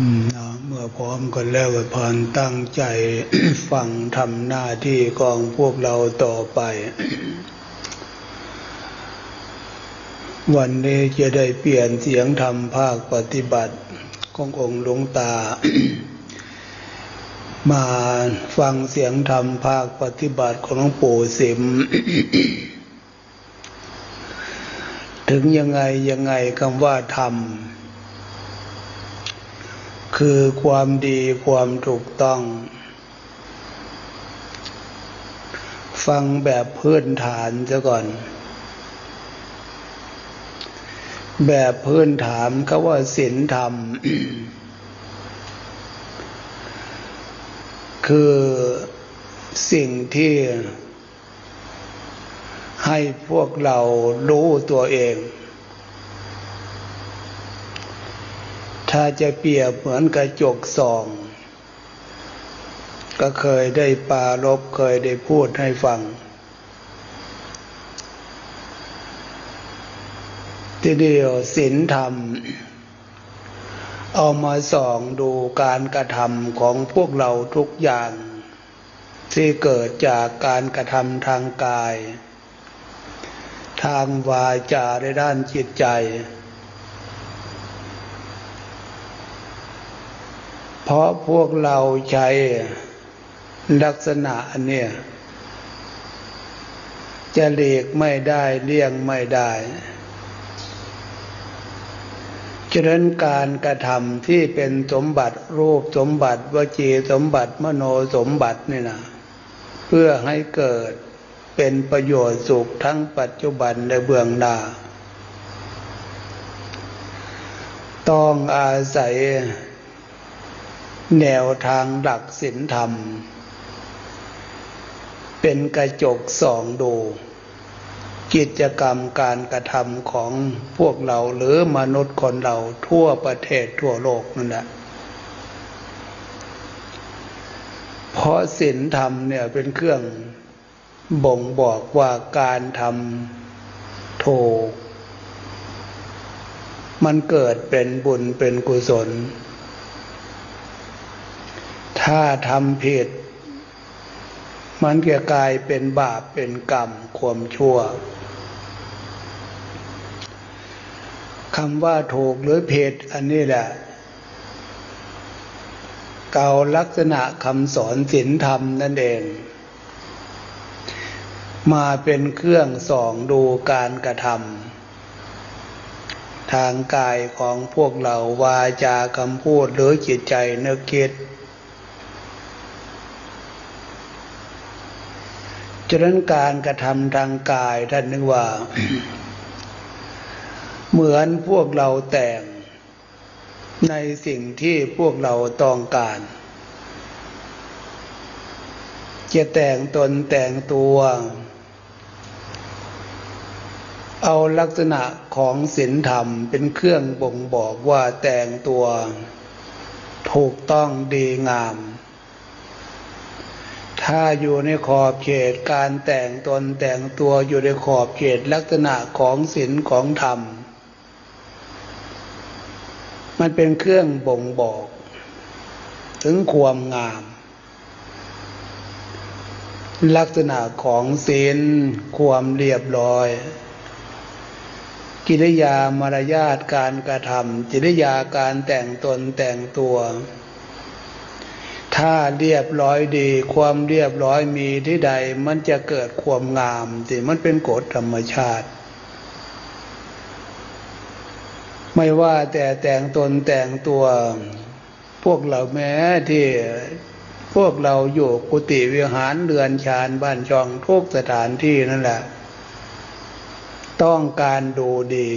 เนะเมื่อพร้อมกันแล้วพานตั้งใจฟังทำหน้าที่ของพวกเราต่อไป วันนี้จะได้เปลี่ยนเสียงธรรมภาคปฏิบัติขององค์หลวงตา มาฟังเสียงธรรมภาคปฏิบัติของหลวงปู่สิมถึงยังไงยังไงคำว่าธรรม คือความดีความถูกต้อง ฟังแบบพื้นฐานซะก่อน แบบพื้นฐานเขาว่าศีลธรรม คือสิ่งที่ให้พวกเรารู้ตัวเอง ถ้าจะเปรียบเหมือนกระจกส่อง ก็เคยได้ปาลบเคยได้พูดให้ฟัง ทีเดียวศีลธรรม เอามาส่องดูการกระทำของพวกเราทุกอย่าง ที่เกิดจากการกระทำทางกาย ทางวาจาในด้านจิตใจ เพราะพวกเราใช้ลักษณะเนี่ย จะเลีกไม่ได้เลี่ยงไม่ได้ฉะนั้นการกระทำที่เป็นสมบัติรูปสมบัติวจีสมบัติมโนสมบัตินี่นะเพื่อให้เกิดเป็นประโยชน์สุขทั้งปัจจุบันและเบื้องหน้า ต้องอาศัย แนวทางหลักศีลธรรม เป็นกระจกส่องดู กิจกรรมการกระทำของพวกเราหรือมนุษย์คนเราทั่วประเทศทั่วโลกนั่นแหละเพราะศีลธรรมเนี่ยเป็นเครื่องบ่งบอกว่าการทำถูกมันเกิดเป็นบุญเป็นกุศล ถ้าทำผิด มันจะกลายเป็นบาปเป็นกรรมความชั่วคำว่าถูกหรือผิดอันนี้แหละ เก่าลักษณะคำสอนศีลธรรมนั่นเอง มาเป็นเครื่องส่องดูการกระทำทางกายของพวกเราวาจาคำพูดหรือจิตใจนึกคิด ฉะนั้นการกระทำทางกายท่านนึกว่า เหมือนพวกเราแต่งในสิ่งที่พวกเราต้องการ จะแต่งตนแต่งตัว เอาลักษณะของศีลธรรมเป็นเครื่องบ่งบอกว่าแต่งตัว ถูกต้องดีงาม ถ้าอยู่ในขอบเขตการแต่งตนแต่งตัวอยู่ในขอบเขตลักษณะของศีลของธรรม มันเป็นเครื่องบ่งบอก ถึงความงาม ลักษณะของศีลความเรียบร้อย กิริยามารยาทการกระทำกิริยาการแต่งตนแต่งตัว ถ้าเรียบร้อยดี ความเรียบร้อยมีที่ใด มันจะเกิดความงามที่มันเป็นกฎธรรมชาติ ไม่ว่าแต่แต่งตนแต่งตัว พวกเราแม้ที่พวกเราอยู่กุฏิวิหารเรือนชานบ้านช่องทุกสถานที่นั่นแหละ ต้องการดูดี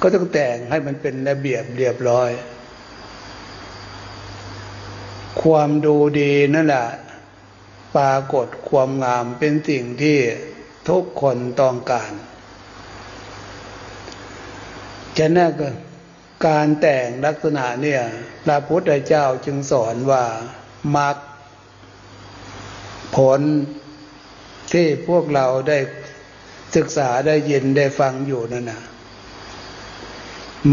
ก็ต้องแต่งให้มันเป็นระเบียบเรียบร้อย ความดูดีนั่นแหละปรากฏความงามเป็นสิ่งที่ทุกคนต้องการฉะนั้นการแต่งลักษณะเนี่ยพระพุทธเจ้าจึงสอนว่ามรรคผลที่พวกเราได้ศึกษาได้ยินได้ฟังอยู่นั่นนะ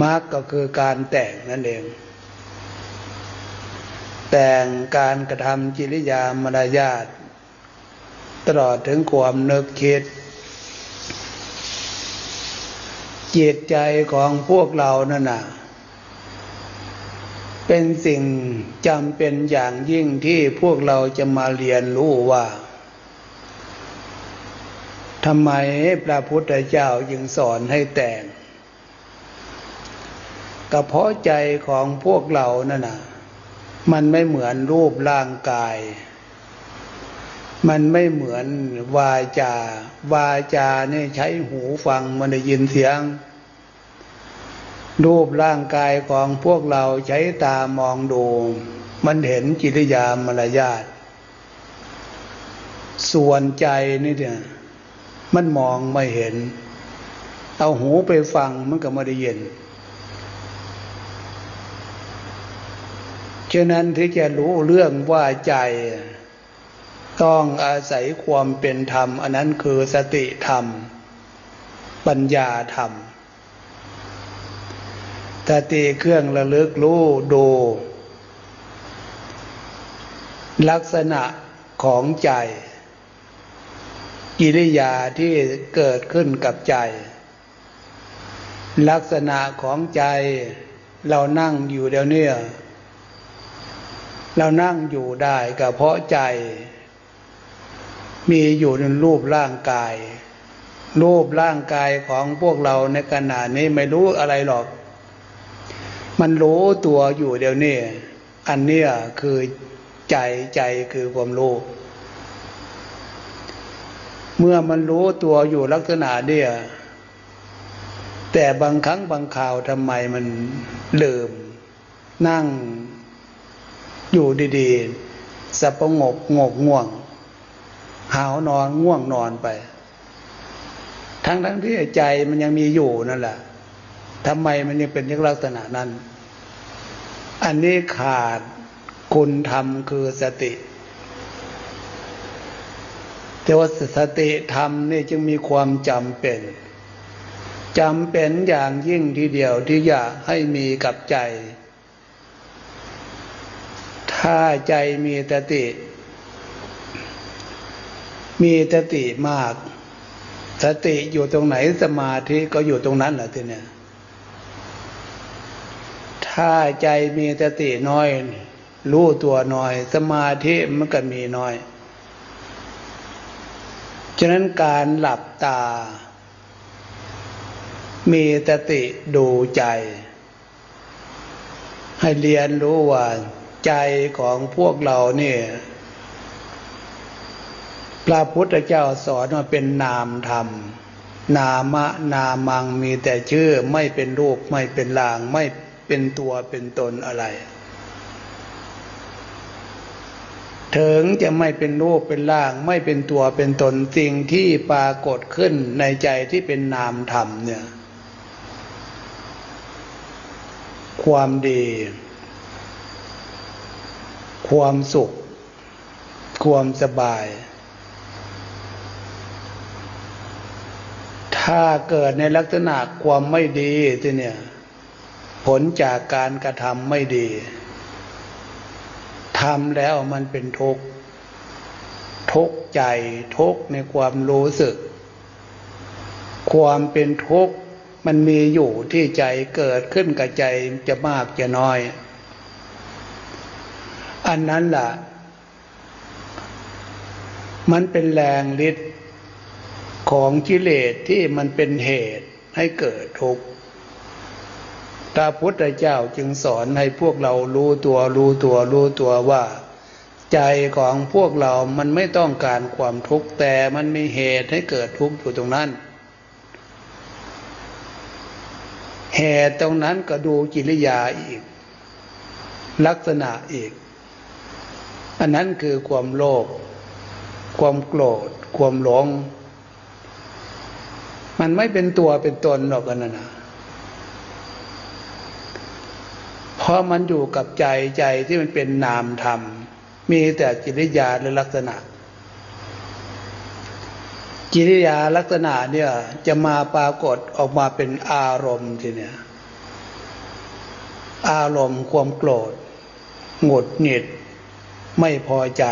มรรคก็คือการแต่งนั่นเอง แต่งการกระทำจิริยามารยาทตลอดถึงความนึกคิด จิตใจของพวกเรานั่นนะเป็นสิ่งจำเป็นอย่างยิ่งที่พวกเราจะมาเรียนรู้ว่าทำไมพระพุทธเจ้าจึงสอนให้แต่งกระเพาะใจของพวกเรานั่นน่ะ มันไม่เหมือนรูปร่างกาย มันไม่เหมือนวาจา วาจาเนี่ยใช้หูฟังมันได้ยินเสียง รูปร่างกายของพวกเราใช้ตามองดู มันเห็นจิริยามารยาท ส่วนใจนี่เนี่ยมันมองไม่เห็น เอาหูไปฟังมันก็ไม่ได้ยิน ฉะนั้นที่จะรู้เรื่องว่าใจ ต้องอาศัยความเป็นธรรม อันนั้นคือสติธรรม ปัญญาธรรมสติเครื่องระลึกรู้ดู ลักษณะของใจ กิริยาที่เกิดขึ้นกับใจ ลักษณะของใจ เรานั่งอยู่เดี๋ยวนี้ เรานั่งอยู่ได้ก็เพราะใจ มีอยู่ในรูปร่างกาย รูปร่างกายของพวกเราในขณะนี้ไม่รู้อะไรหรอก มันรู้ตัวอยู่เดี๋ยวนี้ อันเนี้ยคือใจใจคือความรู้เมื่อมันรู้ตัวอยู่ลักษณะเนี่ยแต่บางครั้งบางข่าวทำไมมันลืม นั่ง อยู่ดีๆสับประงบงกง่วง หาวนอนง่วงนอนไป ทั้งทั้งที่ใจมันยังมีอยู่นั่นแหละทำไมมันยังเป็นลักษณะนั้น อันนี้ขาดคุณธรรมคือสติแต่ว่าสติธรรมนี่จึงมีความจำเป็นจำเป็นอย่างยิ่งทีเดียวที่อยากให้มีกับใจ ถ้าใจมีสติ มีสติมาก สติอยู่ตรงไหนสมาธิก็อยู่ตรงนั้นแหละทีเนี้ยถ้าใจมีสติน้อย รู้ตัวน้อย สมาธิมันก็มีน้อย ฉะนั้นการหลับตา มีสติดูใจ ให้เรียนรู้ว่า ใจของพวกเราเนี่ยพระพุทธเจ้าสอนว่าเป็นนามธรรม นามะนามังมีแต่ชื่อไม่เป็นรูปไม่เป็นลางไม่เป็นตัวเป็นตนอะไร ถึงจะไม่เป็นรูปเป็นร่าง ไม่เป็นตัวเป็นตนสิ่งที่ปรากฏขึ้นในใจที่เป็นนามธรรมเนี่ย ความดี ความสุข ความสบาย ถ้าเกิดในลักษณะความไม่ดีที่เนี่ย ผลจากการกระทำไม่ดีทำแล้วมันเป็นทุกข์ทุกข์ใจทุกข์ในความรู้สึก ความเป็นทุกข์มันมีอยู่ที่ใจเกิดขึ้นกับใจจะมากจะน้อย อันนั้นล่ะ มันเป็นแรงฤทธิ์ของกิเลสที่มันเป็นเหตุให้เกิดทุกข์พระพุทธเจ้าจึงสอนให้พวกเรารู้ตัวรู้ตัวรู้ตัวว่า ใจของพวกเรามันไม่ต้องการความทุกข์แต่มันมีเหตุให้เกิดทุกข์อยู่ตรงนั้น เหตุตรงนั้นก็ดูกิริยาอีก ลักษณะอีก อันนั้นคือความโลภความโกรธ ความหลง มันไม่เป็นตัวเป็นตนหรอกกันนะเพราะมันอยู่กับใจใจที่มันเป็นนามธรรม มีแต่จิริยาหรือลักษณะ จิริยาลักษณะเนี่ยจะมาปรากฏออกมาเป็นอารมณ์ทีเนี่ยอารมณ์ความโกรธหงุดหงิด ไม่พอใจ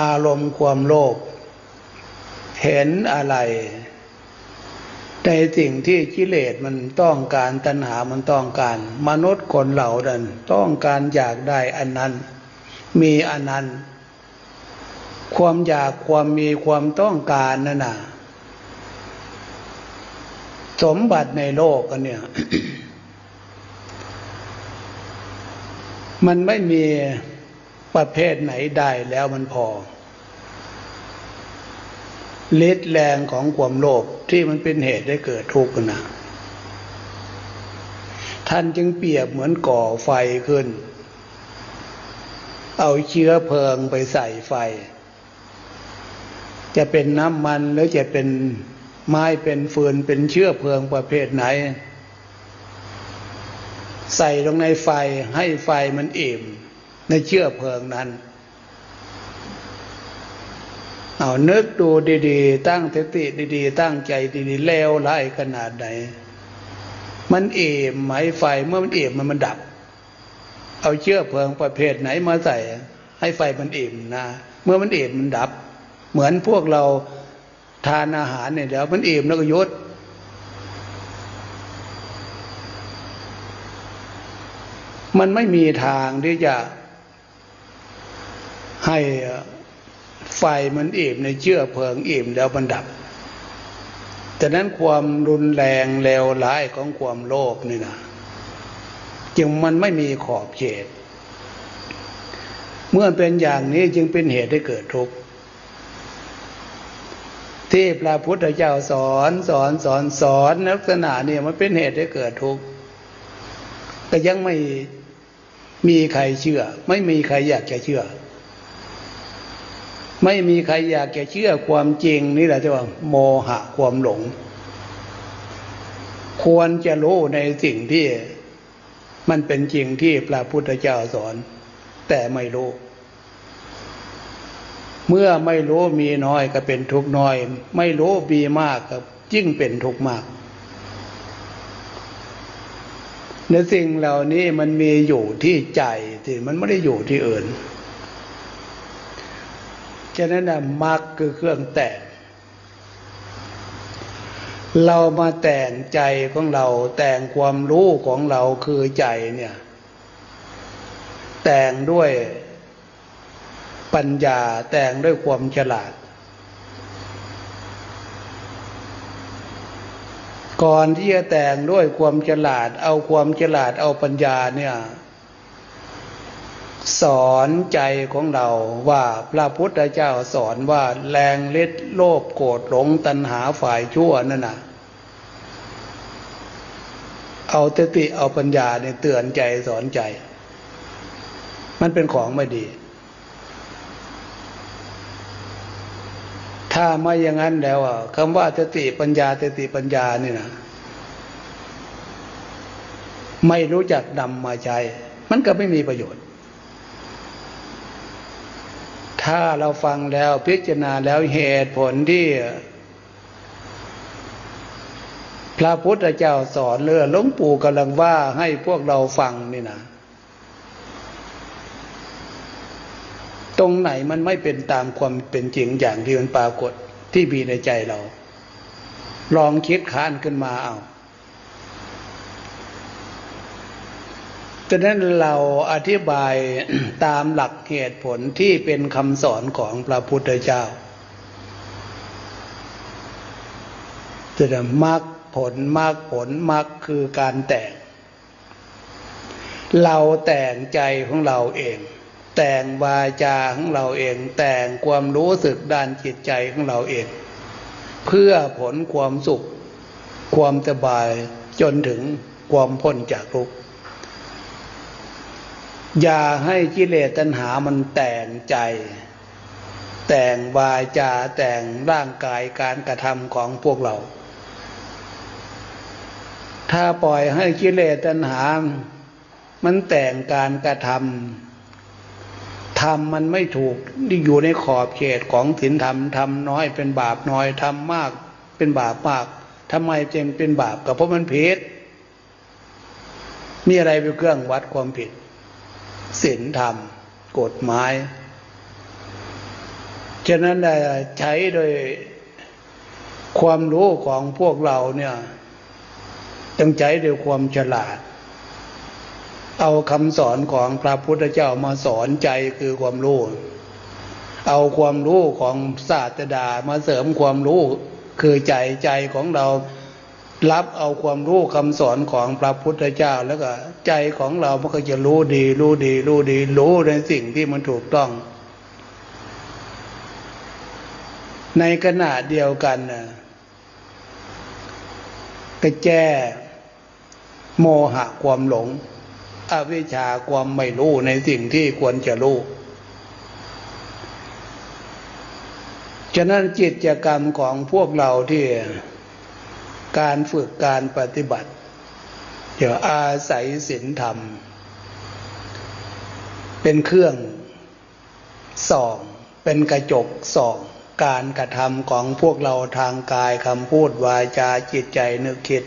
อารมณ์ความโลภเห็นอะไรในสิ่งที่กิเลสมันต้องการตัณหามันต้องการ มนุษย์คนเหล่านั้นต้องการอยากได้อันนั้น มีอันนั้น ความอยากความมีความต้องการนั่นน่ะ สมบัติในโลกอันเนี่ย มันไม่มีประเภทไหนได้แล้วมันพอฤทธิ์แรงของความโลภที่มันเป็นเหตุได้เกิดทุกข์นะท่านจึงเปรียบเหมือนก่อไฟขึ้น เอาเชื้อเพลิงไปใส่ไฟ จะเป็นน้ำมันหรือจะเป็นไม้เป็นฟืนเป็นเชื้อเพลิงประเภทไหน ใส่ลงในไฟให้ไฟมันอิ่ม ในเชื้อเพลิงนั้น เอานึกดูดีๆ ตั้งสติดีๆ ตั้งใจดีๆ แล้วไล่ขนาดไหน มันเอี่มไหมไฟเมื่อมันเอี่มมันมันดับ เอาเชื้อเพลิงประเภทไหนมาใส่ ให้ไฟมันอิ่มนะ เมื่อมันอิ่มมันดับ เหมือนพวกเราทานอาหารเนี่ยเดี๋ยวมันอิ่มแล้วก็ยุด มันไม่มีทางที่จะให้ไฟมันอิ่มในเชื้อเพลิงอิ่มแล้วมันดับแต่นั้นความรุนแรงเลวร้ายของความโลภนี่นะจึงมันไม่มีขอบเขต เมื่อเป็นอย่างนี้จึงเป็นเหตุให้เกิดทุกข์ที่พระพุทธเจ้าสอนสอนสอนสอนลักษณะนี่มันเป็นเหตุให้เกิดทุกข์แต่ยังไม่ มีใครเชื่อ ไม่มีใครอยากจะเชื่อ ไม่มีใครอยากจะเชื่อความจริงนี่แหละที่ว่า โมหะความหลง ควรจะรู้ในสิ่งที่มันเป็นจริงที่พระพุทธเจ้าสอน แต่ไม่รู้ เมื่อไม่รู้มีน้อยก็เป็นทุกน้อย ไม่รู้มีมากก็ยิ่งเป็นทุกมาก ในสิ่งเหล่านี้มันมีอยู่ที่ใจที่มันไม่ได้อยู่ที่อื่น ฉะนั้นนะมรรคคือเครื่องแต่ง เรามาแต่งใจของเราแต่งความรู้ของเราคือใจเนี่ย แต่งด้วยปัญญาแต่งด้วยความฉลาด ก่อนที่จะแต่งด้วยความฉลาด เอาความฉลาดเอาปัญญาเนี่ยสอนใจของเราว่าพระพุทธเจ้าสอนว่าแรงเล็ดโลภโกรธหลงตัณหาฝ่ายชั่วนั่นน่ะ เอาตติเอาปัญญาเนี่ยเตือนใจสอนใจ มันเป็นของไม่ดี ถ้าไม่อย่างนั้นแล้วอะคำว่าตติปัญญาตติปัญญานี่นะไม่รู้จักนำมาใช้ มันก็ไม่มีประโยชน์ ถ้าเราฟังแล้วพิจารณาแล้วเหตุผลที่พระพุทธเจ้าสอนเรือหลวงปู่กำลังว่าให้พวกเราฟังนี่นะ รงไหนมันไม่เป็นตามความเป็นจริงอย่างที่มันปรากฏที่มีในใจเรา ลองคิดค้านขึ้นมาเอาฉะนั้นเราอธิบายตามหลักเหตุผลที่เป็นคำสอนของพระพุทธเจ้าจะมรรคผลมรรคผลมรรคคือการแต่ง เราแต่งใจของเราเอง แต่งวาจาของเราเอง แต่งความรู้สึกด้านจิตใจของเราเอง เพื่อผลความสุข ความสบายจนถึงความพ้นจากทุกข์อย่าให้กิเลสตัณหามันแต่งใจ แต่งวาจาแต่งร่างกายการกระทำของพวกเรา ถ้าปล่อยให้กิเลสตัณหา มันแต่งการกระทำ ทำมันไม่ถูกที่อยู่ในขอบเขตของศีลธรรมทำน้อยเป็นบาปน้อยทำมากเป็นบาปมากทำไมจึงเป็นบาปก็เพราะมันผิดมีอะไรเป็นเครื่องวัดความผิดศีลธรรมกฎหมายฉะนั้นใช้โดยความรู้ของพวกเราเนี่ยต้องใช้ด้วยความฉลาด เอาคำสอนของพระพุทธเจ้ามาสอนใจคือความรู้ เอาความรู้ของศาสดามาเสริมความรู้คือใจใจของเรารับเอาความรู้คำสอนของพระพุทธเจ้า แล้วก็ใจของเรามันก็จะรู้ดี รู้ดี รู้ดี รู้ในสิ่งที่มันถูกต้อง ในขณะเดียวกันนะก็แก้โมหะความหลง อวิชชาความไม่รู้ในสิ่งที่ควรจะรู้ฉะนั้นจิตกรรมของพวกเราที่การฝึกการปฏิบัติจะอาศัยศีลธรรม เป็นเครื่องส่อง เป็นกระจกส่องการกระทำของพวกเราทางกายคำพูดวาจาจิตใจนึกคิด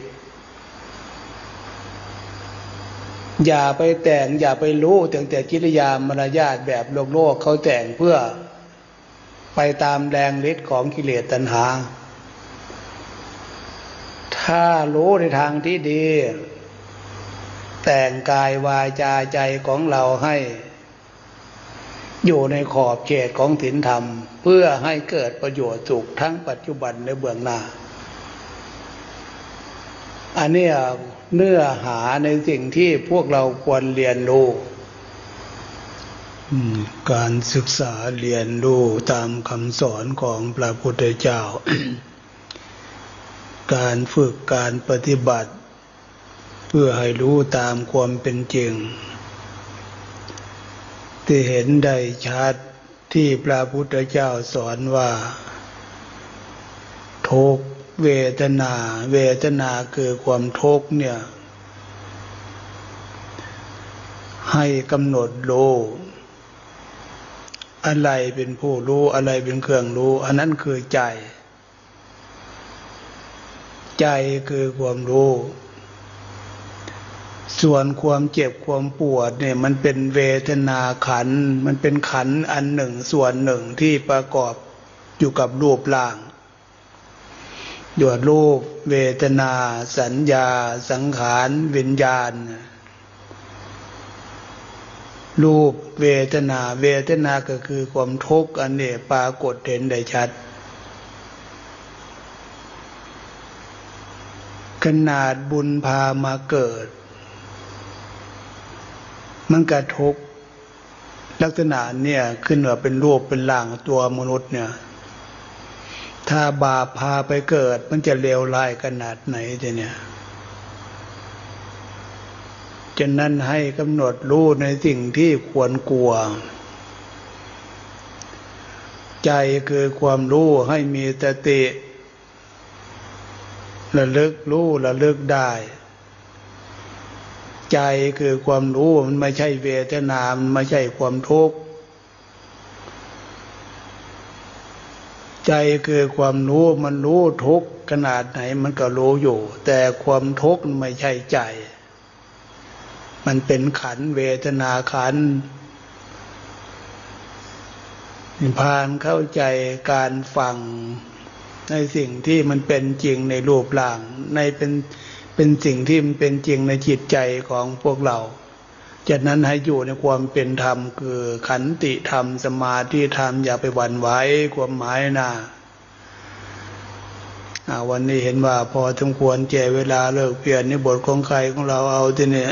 อย่าไปแต่งอย่าไปรู้แต่แต่กิริยามารยาทแบบโลกโลกเขาแต่งเพื่อไปตามแรงฤทธิ์ของกิเลสตัณหา ถ้ารู้ในทางที่ดี แต่งกายวาจาใจของเราให้ อยู่ในขอบเขตของศีลธรรม เพื่อให้เกิดประโยชน์สุขทั้งปัจจุบันและเบื้องหน้า อันนี้ เนื้อหาในสิ่งที่พวกเราควรเรียนรู้การศึกษาเรียนรู้ตามคำสอนของพระพุทธเจ้า การฝึกการปฏิบัติ เพื่อให้รู้ตามความเป็นจริง ที่เห็นได้ชัดที่พระพุทธเจ้าสอนว่า ทุก เวทนา เวทนาคือความทุกข์เนี่ย ให้กำหนดรู้อะไรเป็นผู้รู้อะไรเป็นเครื่องรู้ อันนั้นคือใจ ใจคือความรู้ ส่วนความเจ็บความปวดเนี่ย มันเป็นเวทนาขัน มันเป็นขันอันหนึ่งส่วนหนึ่งที่ประกอบอยู่กับรูปร่าง หยวดรูป เวทนา สัญญา สังขารวิญญาณ รูปเวทนา เวทนาก็คือความทุกข์อันเนี้ปรากฏเห็นได้ชัด ขนาดบุญพามาเกิด มันกระทบลักษณะเนี่ยขึ้นว่าเป็นรูปเป็นร่างตัวมนุษย์เนี่ย ถ้าบาปพาไปเกิด มันจะเลวร้ายขนาดไหนเนี่ยจะนั้นให้กำหนดรู้ในสิ่งที่ควรกลัว ใจคือความรู้ให้มีสติระลึกรู้ระลึกได้ ใจคือความรู้มันไม่ใช่เวทนา มันไม่ใช่ความทุกข์ ใจคือความรู้มันรู้ทุกข์ขนาดไหนมันก็รู้อยู่ แต่ความทุกข์ไม่ใช่ใจ มันเป็นขันเวทนาขันพานเข้าใจการฟังในสิ่งที่มันเป็นจริงในรูปร่าง ในเป็นเป็นสิ่งที่มันเป็นจริงในจิตใจของพวกเรา จากนั้นให้อยู่ในความเป็นธรรมคือขันติธรรมสมาธิธรรมอย่าไปหวั่นไหวความหมายนะวันนี้เห็นว่าพอสมควรแก่เวลาเลิกเปลี่ยนในบทของใครของเราเอาที่เนี่